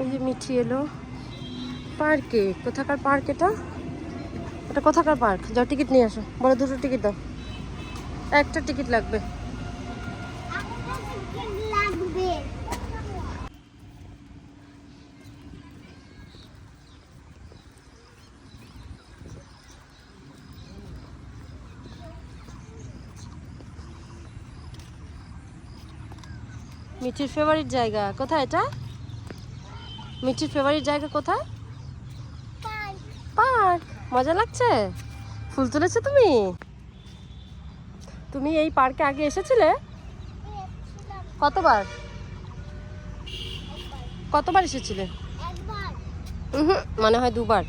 এই যে মিঠি এলো। পার্কে, কোথাকার পার্ক এটা? এটা কোথাকার পার্ক? যাও, টিকিট নিয়ে আসো। বলো, দুটো টিকিট দাও। একটা টিকিট লাগবে। মিঠির ফেভারিট জায়গা। কোথায় এটা? মিঠির ফেভারিট জায়গা কোথায়? পার্ক। মজা লাগছে? ফুল তুলেছো তুমি? তুমি এই পার্কে আগে এসেছিলে? কতবার? কতবার এসেছিলে? উহুম, মনে হয় দুবার।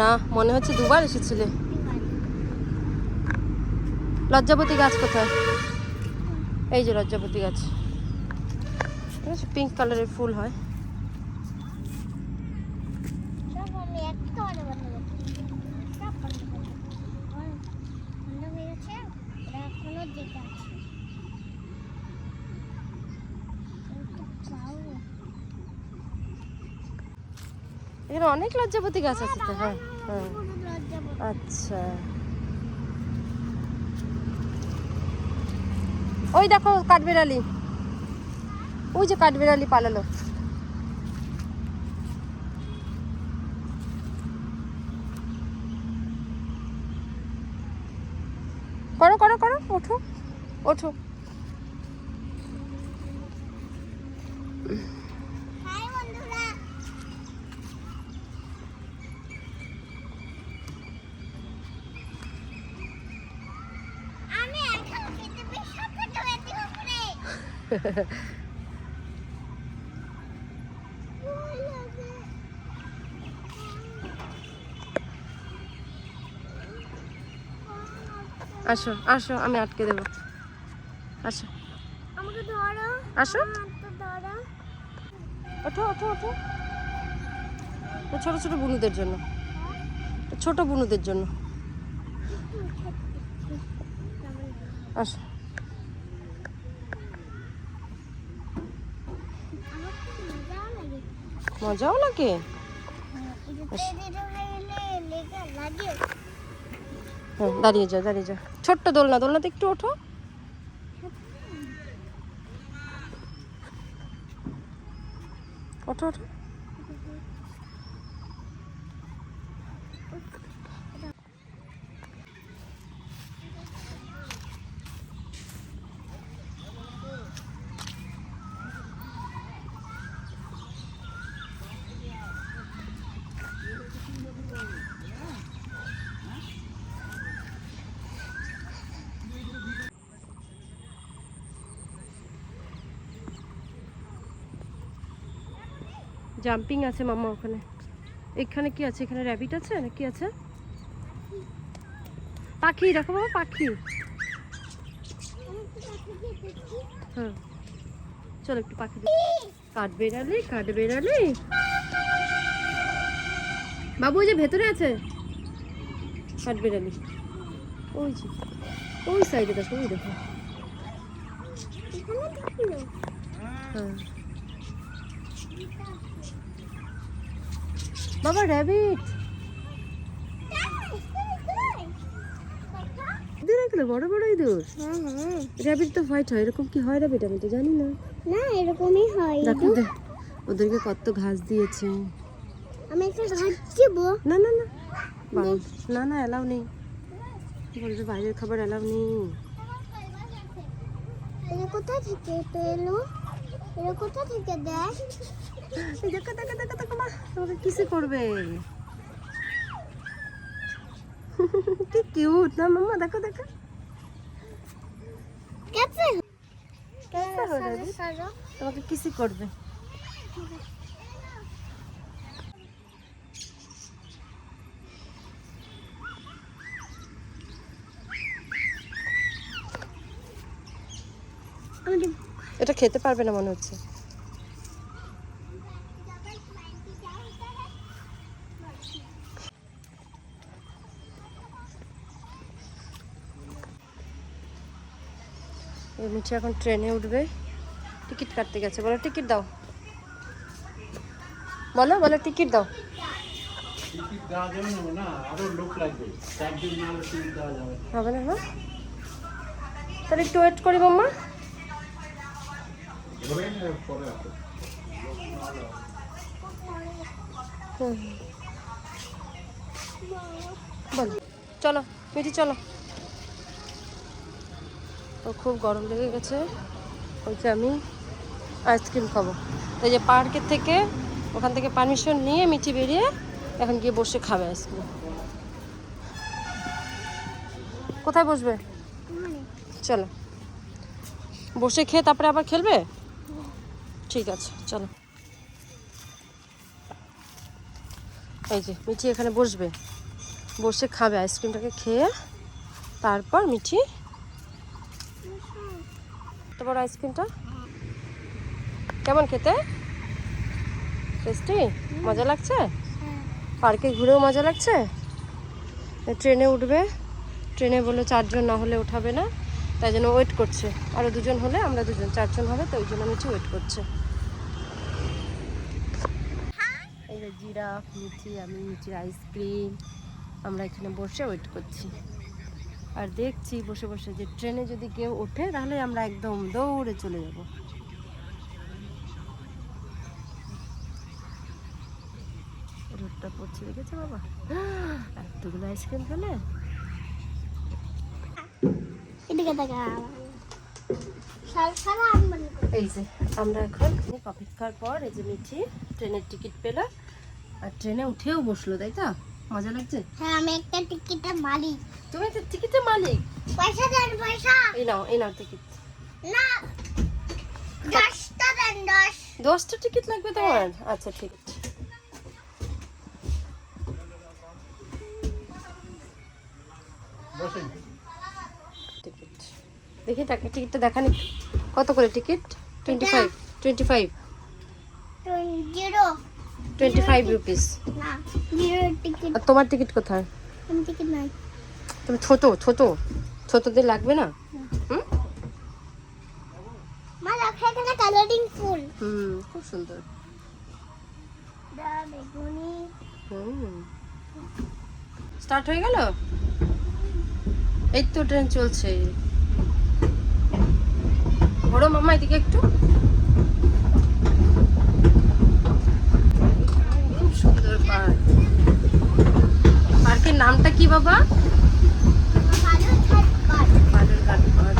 না মনে হচ্ছে দুবার এসেছিলে। লজ্জাপতি গাছ কোথায়? এই যে লজ্জাপতি গাছ। পিঙ্ক কালারের ফুল হয়। এখনও অনেক লজ্জাপতি গাছ আছে তো হ্যাঁ হ্যাঁ। আচ্ছা। ওই দেখো কাঠবেড়ালি। ওই যে কাঠবেড়ালি পালালো। করো করো করো ওঠো ওঠো। হাই বন্ধুরা। আমি এখন খেতে পেশাব করতে হয়েছি উপরে ভয় লাগে। আসো আসো আমি আটকে দেবো। আসো। আমাকে ধরো। আসো। হাতটা ধরো। ওঠো ওঠো ওঠো। ছোট ছোট বুনুদের জন্য। ছোট বুনুদের জন্য। আসো। মজাও লাগে। মজাও লাগে। হয়ে দাঁড়িয়ে যাও দাঁড়িয়ে যাও ছোট্ট দোলনা দোলনাতে একটু ওঠো। ওঠো ওঠো। জাম্পিং আছে মামা ওখানে। এখানে কি আছে? এখানে র্যাবিট আছে? না কি আছে? পাখি, দেখো বাবা, পাখি। হ্যাঁ। চলো একটু পাখি কাঠ বেড়ালি কাঠ বেড়ালি বাবু ওই যে ভেতরে আছে। কাঠ বেড়ালি ওই যে, ওই সাইডে দেখো, ওই দেখো। হ্যাঁ। বাবা র্যাবিট ইঁদুর এগুলো বড় বড় ইঁদুর। র্যাবিট তো হোয়াইট হয় এরকম কি হয় র্যাবিট আমি তো জানি না। না এরকমই হয় দেখো ওদেরকে কত ঘাস দিয়েছে। আমি একটা ঘাস দেবো। না না না। না না এলাও নেই। বলবে বাইরের খাবার এলাও নেই। কোথা থেকে পেল এটা কোথা থেকে দেয়? দেখো দেখো মা তোমাকে কিসে করবে? কি দেখো দেখো। কিসে করবে? এটা খেতে পারবে না মনে হচ্ছে। এই মিঠি এখন ট্রেনে উঠবে। টিকিট কাটতে গেছে। বলো টিকিট দাও। বলো বলো টিকিট দাও। হবে না না? তাহলে একটু ওয়েট করি মাম্মা এবারে। বল চলো মিঠি চলো। তো খুব গরম লেগে গেছে। বলছে, আমি আইসক্রিম খাব। এই যে পার্কের থেকে ওখান থেকে পারমিশন নিয়ে মিঠি বেরিয়ে এখন গিয়ে বসে খাবে আইসক্রিম। কোথায় বসবে? চলো। বসে খেয়ে তারপরে আবার খেলবে? ঠিক আছে, চলো। এই যে মিঠি এখানে বসবে। বসে খাবে আইসক্রিমটাকে খেয়ে, তারপর মিঠি তারপর আইসক্রিমটা কেমন খেতে? টেস্টি মজা লাগছে? পার্কে ঘুরেও মজা লাগছে? ট্রেনে উঠবে। ট্রেনে বলে চারজন না হলে উঠাবে না, তাই জন্য ওয়েট করছে। আরও দুজন হলে আমরা দুজন, চারজন হবে, তো ওই জন্য মিঠি ওয়েট করছে। এই জিরাফ মিঠি আমি মিঠির আইসক্রিম আমরা এখানে বসে ওয়েট করছি। আর দেখছি বসে বসে যে ট্রেনে যদি কেউ ওঠে তাহলে আমরা একদম দৌড়ে চলে যাব। রোদটা পড়ছে দেখেছ বাবা? এতগুলো আইসক্রিম খেলে? এদিকে দেখা এই যে আমরা এখন অপেক্ষার পর এই যে মিঠি ট্রেনের টিকিট পেল আর ট্রেনে উঠেও বসল তাই তো? মজা লাগছে? হ্যাঁ আমি একটা টিকিটের মালিক। তুমি তো টিকিটের মালিক? পয়সা দেন পয়সা। এই নাও এই নাও টিকিট না দশটা দেন দশ। দশটা টিকিট লাগবে তোমার? আচ্ছা ঠিক আছে। টিকিট দেখি টাকা টিকিটটা দেখানি। কত করে ticket twenty five twenty five zero twenty five rupees না। আর তোমার টিকিট কোথায়? আমি টিকিট নাই। তুমি ছোট ছোট। ছোটদের লাগবে না? হুম? মা দেখো এখানে কালারিং ফুল। হুম খুব সুন্দর। দা বেগুনি। হুম। স্টার্ট হয়ে গেল? এই তো ট্রেন চলছে। ঘোরো মামা এদিকে একটু। খুব সুন্দর পার্ক। নামটা কি বাবা ভালো থাকবার বালুরঘাট পার্ক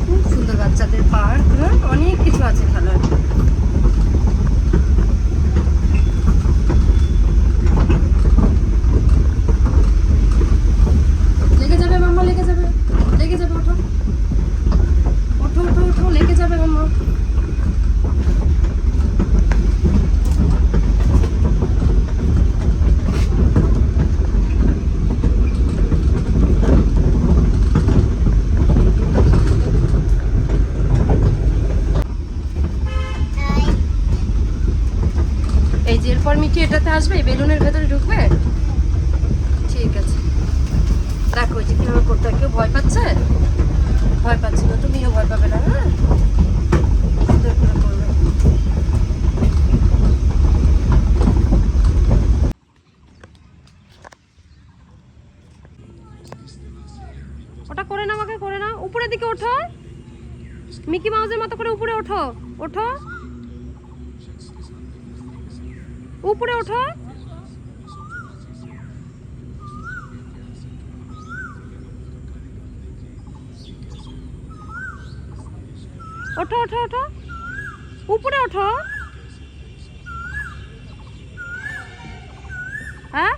খুব সুন্দর বাচ্চাদের পার্ক হ্যাঁ অনেক কিছু আছে খেলার লেগে যাবে মাম্মা লেগে যাবে লেগে যাবে ওঠো ওঠো ওঠো ওঠো লেগে যাবে মাম্মা এই এই যে এরপর আসবে বেলুনের ভেতরে ঢুকবে? ঠিক আছে। দেখো যে কীভাবে করতে হয়, কেউ ভয় পাচ্ছে? ভয় পাচ্ছে না, তুমিও ভয় পাবে না হ্যাঁ? সুন্দর ওটা করে না আমাকে, করে না উপরের দিকে ওঠো। মিকি মাউসের মতো করে উপরে ওঠো। ওঠো। উপরে ওঠো। ওঠো ওঠো ওঠো। উপরে ওঠো। হ্যাঁ?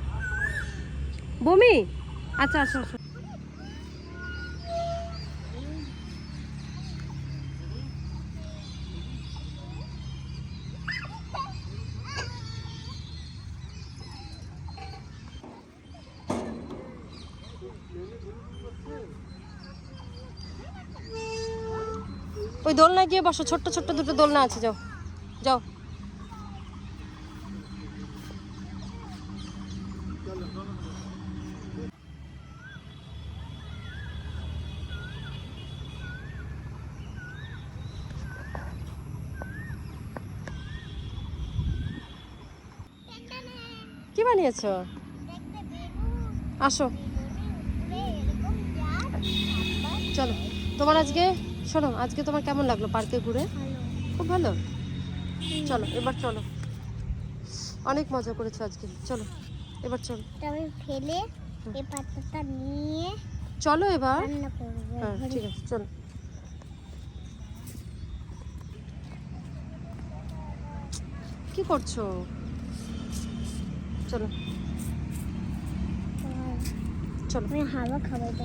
বমি? আচ্ছা আচ্ছা আচ্ছা। ওই দোলনায় গিয়ে বসো ছোট্ট ছোট্ট দুটো দোলনা আছে যাও যাও। কি বানিয়েছো? আসো। চলো তোমার আজকে শোনো আজকে তোমার কেমন লাগল পার্কে ঘুরে? খুব ভালো? চলো এবার চলো। অনেক মজা করেছ আজকে। চলো এবার চলো। ফেলে এই পাতাটা নিয়ে চলো এবার। হ্যাঁ ঠিক আছে চলো। কি করছ? চলো। চলো।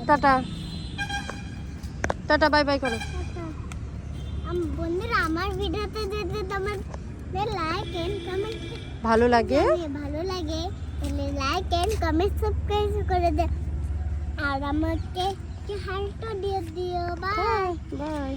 টাটা। টাটা বাই বাই করো। বন্ধুরা আমার ভিডিওতে যদি তোমার লাইক এন্ড কমেন্ট ভালো লাগে? ভালো লাগে তাহলে লাইক এন্ড কমেন্ট সাবস্ক্রাইব করে দে। আর আমাকে হার্টও দিয়ে দিও। Bye bye